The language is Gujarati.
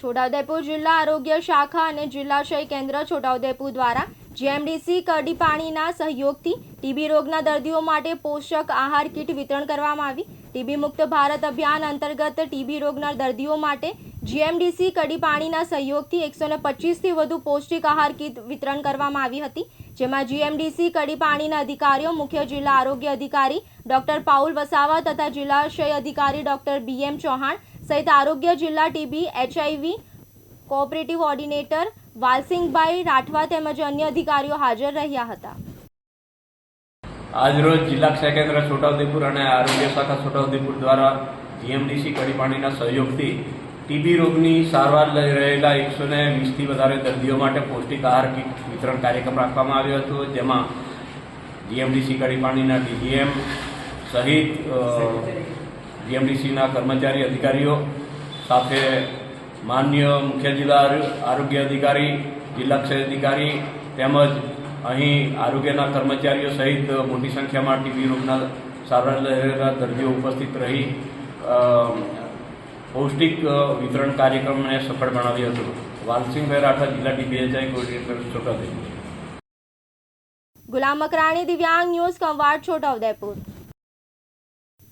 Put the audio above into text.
છોટાઉદેપુર જિલ્લા આરોગ્ય શાખા અને જિલ્લાશય કેન્દ્ર છોટાઉદેપુર દ્વારા જીએમડીસી કરડી પાણીના સહયોગથી ટીબી રોગના દર્દીઓ માટે પોષક આહાર કીટ વિતરણ કરવામાં આવી. ટીબી મુક્ત ભારત અભિયાન અંતર્ગત ટીબી રોગના દર્દીઓ માટે જીએમડીસી કડી પાણીના સહયોગથી એકસો ને પચીસથી વધુ પૌષ્ટિક આહાર કીટ વિતરણ કરવામાં આવી હતી. જેમાં જીએમડીસી કડી પાણીના અધિકારીઓ, મુખ્ય જિલ્લા આરોગ્ય અધિકારી ડોક્ટર પાઉલ વસાવા તથા જિલ્લા ક્ષય અધિકારી ડોક્ટર બીએમ ચૌહાણ સહિત આરોગ્ય જિલ્લા TB, HIV, cooperative ordinator, Valsinghbhai Rathwa તેમજ અન્ય અધિકારીઓ હાજર રહ્યા હતા. આજરોજ જિલ્લા ક્ષય કેન્દ્ર છોટાઉદેપુર અને આરોગ્ય શાખા છોટાઉદેપુર દ્વારા જીએમડીસી કડીપાણીના સહયોગથી ટીબી રોગની સારવાર લઈ રહેલા એકસો ને વીસથી વધારે દર્દીઓ માટે પૌષ્ટિક આહાર વિતરણ કાર્યક્રમ રાખવામાં આવ્યો હતો, જેમાં જીએમડીસી કડીપાણીના ડીજીએમ સહિત જીએમડીસીના કર્મચારી અધિકારીઓ સાથે માન્ય મુખ્ય જિલ્લા આરોગ્ય અધિકારી, જિલ્લા ક્ષય અધિકારી તેમજ અહીં આરોગ્યના કર્મચારીઓ સહિત મોટી સંખ્યામાં ટીબી રોગના સારવાર રહેલા દર્દીઓ ઉપસ્થિત રહી પૌષ્ટિક વિતરણ કાર્યક્રમને સફળ બનાવ્યો હતો. વાલસિંહભાઈ રાઠવા જિલ્લા ડીપીએચઆઈ કોર્ડિનેટર છોટાઉદેપુર. ગુલામ મકરાણી દિવ્યાંગ ન્યૂઝ કંવાડ છોટાઉદેપુર.